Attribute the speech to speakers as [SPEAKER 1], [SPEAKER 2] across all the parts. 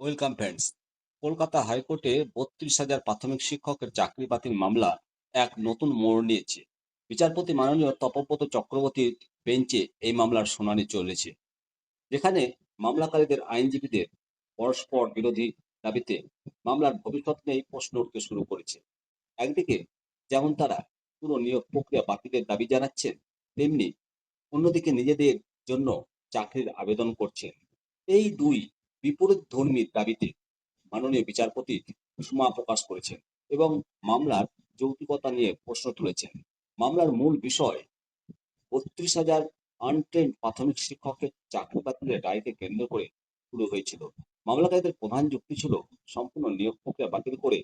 [SPEAKER 1] Welcome friends. Kolkata হাইকোর্টে বত্রিশ হাজার প্রাথমিক শিক্ষকের চাকরি বাতিল মামলা এক নতুন মোড় নিয়েছে। বিচারপতি মাননীয় তপব্রত চক্রবর্তীর বেঞ্চে এই মামলার শুনানি চলেছে। যেখানে মামলাকারীদের আইনজীবীদের পরস্পর বিরোধী দাবিতে মামলার ভবিষ্যৎ নিয়েই প্রশ্ন উঠতে শুরু করেছে। একদিকে যেমন তারা পুরো নিয়োগ প্রক্রিয়া বাতিলের দাবি জানাচ্ছেন, তেমনি অন্যদিকে নিজেদের জন্য চাকরির আবেদন করছেন। এই দুই বিপরীত ধর্মীর দাবিতে মাননীয় বিচারপতি সুমা প্রকাশ করেছেন এবং মামলার যৌক্তিকতা নিয়ে প্রশ্ন তুলেছেন। মামলার মূল বিষয়, বত্রিশ হাজার আনট্রেন প্রাথমিক শিক্ষকের চাকরি বাতিলের রায়কে কেন্দ্র করে শুরু হয়েছিল। মামলাকারীদের প্রধান যুক্তি ছিল সম্পূর্ণ নিয়োগ প্রক্রিয়া বাতিল করে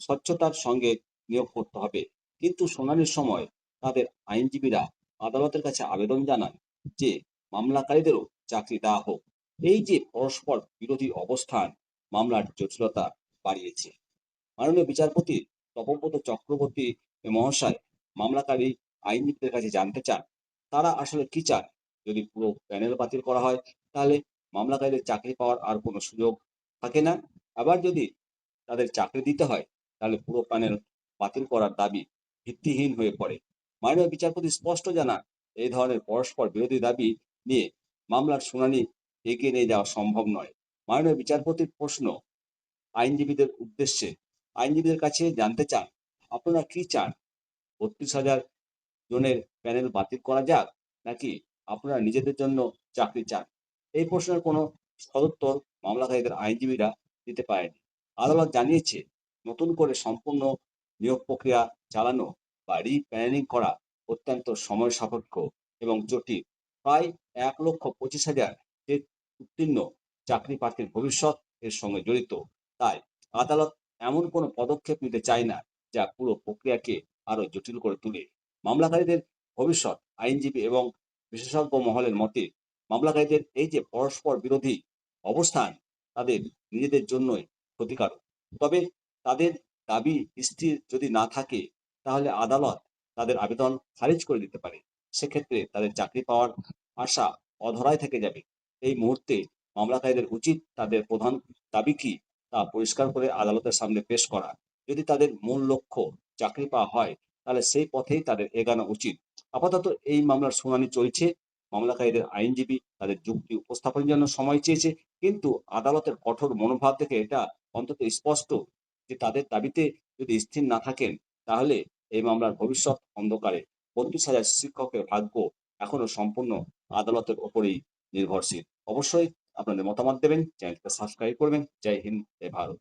[SPEAKER 1] স্বচ্ছতার সঙ্গে নিয়োগ করতে হবে। কিন্তু শুনানির সময় তাদের আইনজীবীরা আদালতের কাছে আবেদন জানান যে মামলাকারীদেরও চাকরি দেওয়া হোক। এই যে পরস্পর বিরোধী অবস্থান মামলার জটিলতা বাড়িয়েছে। মাননীয় বিচারপতি তপব্রত চক্রবর্তী মহাশয় মামলাকারী আইনজীবীদের কাছে জানতে চান, তারা আসলে কি চান? যদি পুরো প্যানেল বাতিল করা হয়, তাহলে মামলাকারীদের চাকরি পাওয়ার আর কোনো সুযোগ থাকে না? আবার যদি তাদের চাকরি দিতে হয়, তাহলে পুরো প্যানেল বাতিল করার দাবি ভিত্তিহীন হয়ে পড়ে। মাননীয় বিচারপতি স্পষ্ট জানান, এই ধরনের পরস্পর বিরোধী দাবি নিয়ে মামলার শুনানি এগিয়ে নিয়ে যাওয়া সম্ভব নয়। মাননীয় বিচারপতির প্রশ্ন আইনজীবীদের উদ্দেশ্যে, আইনজীবীদের কাছে জানতে চান, আপনারা কি চান? বত্রিশ হাজার জনের প্যানেল বাতিল করা যাক, নাকি আপনারা নিজেদের জন্য চাকরি চান? এই প্রশ্নের কোনো সদুত্তর মামলাকারীদের আইনজীবীরা দিতে পারেনি আদালত জানিয়েছে, নতুন করে সম্পূর্ণ নিয়োগ প্রক্রিয়া চালানো বা রিপ্যানেলিং করা অত্যন্ত সময় সাপেক্ষ এবং জটিল। প্রায় এক লক্ষ পঁচিশ হাজার উত্তীর্ণ চাকরি প্রার্থীর ভবিষ্যৎ এর সঙ্গে জড়িত। তাই আদালত এমন কোনো পদক্ষেপ নিতে চায় না, যা পুরো প্রক্রিয়াকে আরও জটিল করে তুলে। মামলাকারীদের ভবিষ্যৎ, আইনজীবী এবং বিশেষজ্ঞ মহলের মতে, মামলাকারীদের এই যে পরস্পর বিরোধী অবস্থান, তাদের নিজেদের জন্যই ক্ষতিকারক। তবে তাদের দাবি স্থির যদি না থাকে, তাহলে আদালত তাদের আবেদন খারিজ করে দিতে পারে। সেক্ষেত্রে তাদের চাকরি পাওয়ার আশা অধরায় থেকে যাবে। এই মুহূর্তে মামলাকারীদের উচিত তাদের প্রধান দাবি কি তা পরিষ্কার করে আদালতের সামনে পেশ করা। যদি তাদের মূল লক্ষ্য চাকরি পাওয়া হয়, তাহলে সেই পথেই তাদের এগানো উচিত। আপাতত এই মামলার শুনানি চলছে। মামলাকারীদের আইনজীবী তাদের যুক্তি উপস্থাপনের জন্য সময় চেয়েছে, কিন্তু আদালতের কঠোর মনোভাব থেকে এটা অন্তত স্পষ্ট যে তাদের দাবিতে যদি স্থির না থাকেন, তাহলে এই মামলার ভবিষ্যৎ অন্ধকারে। বত্রিশ হাজার শিক্ষকের ভাগ্য এখনও সম্পূর্ণ আদালতের ওপরেই। নির্ভরশীল। অবশ্যই আপনাদের মতামত দেবেন চ্যানেলটা সাবস্ক্রাইব করবেন। জয় হিন্দ জয় ভারত।